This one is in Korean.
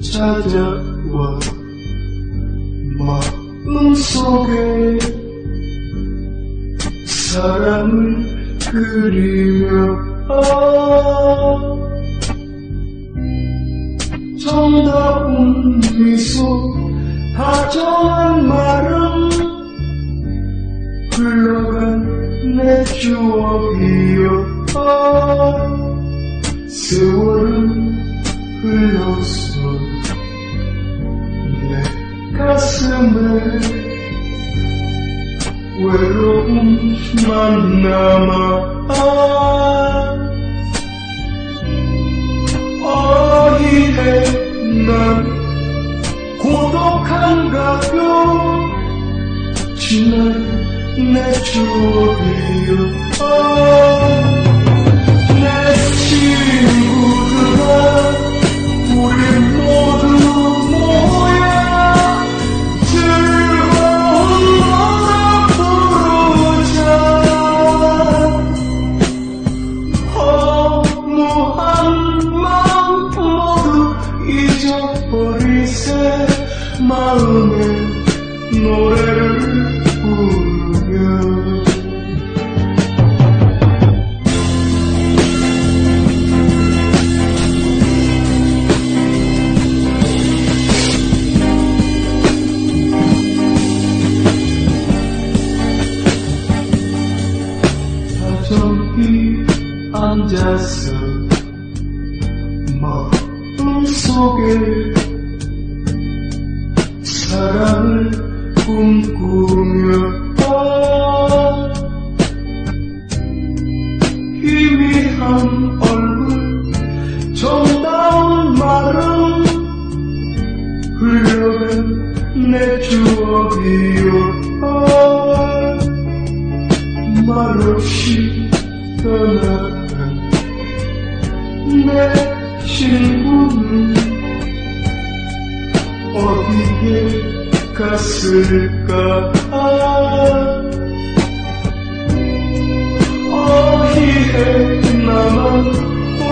찾아와 마음속에 사랑을 그리며 아 정다운 미소 다정한 말은 흘러간 내 추억이여. 아 세월은 흘렀어. 내 가슴에 외로움만 남아. 아, 어디에 난 고독한가요? 지난 내 추억이요 마음에 노래를 부르며 다정히 앉아서 마음속에 사랑을 꿈꾸며 아, 희미한 얼굴 정다운 말은 흘러간 내 추억이요 아, 말없이 떠나간 내 친구는 어디에 갔을까 어디에 나만 홀